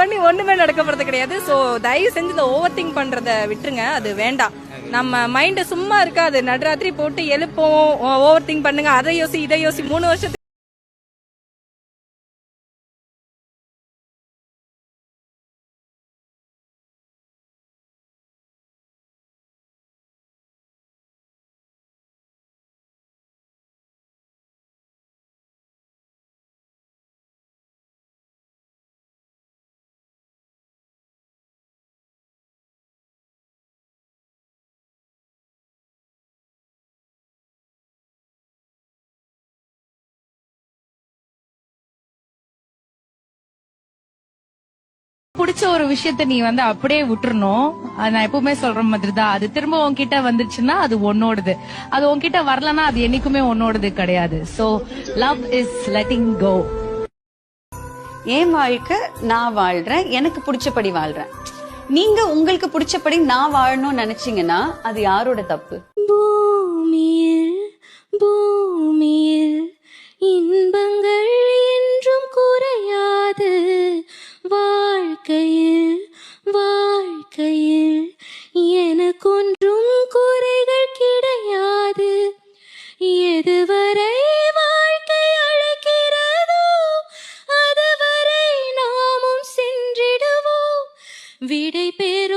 பண்ணி ஒண்ணுமே நடக்க போறது கிடையாது. சோ தயவு செஞ்சு இந்த ஓவர் திங்க் பண்றத விட்டுருங்க. அது வேண்டாம். நம்ம மைண்ட் சும்மா இருக்காது. நடுராத்திரி போட்டு எழுப்போம். ஓவர் திங்க் பண்ணுங்க. அதை யோசி இதை யோசி. மூணு வருஷத்துக்கு பிடிச்ச ஒரு விஷயத்த நீ வந்து அப்படியே விட்டுறணும். அது நான் எப்பவுமே சொல்ற மாதிரி தான் அது திரும்ப உன்கிட்ட வந்துச்சுன்னா அது உன்னோடது. அது உன்கிட்ட வரலன்னா அது என்னைக்குமே உன்னோடது கிடையாது. So love is letting go என் வாழ்க்கை நான் வாழ்றேன். எனக்கு பிடிச்சபடி வாழ்றேன். நீங்க உங்களுக்கு பிடிச்சபடி நான் வாழணும்னு நினைச்சீங்கன்னா அது யாரோட தப்பு? பூமியில் பூமியில் இன்பங்கள் விடை பெறும்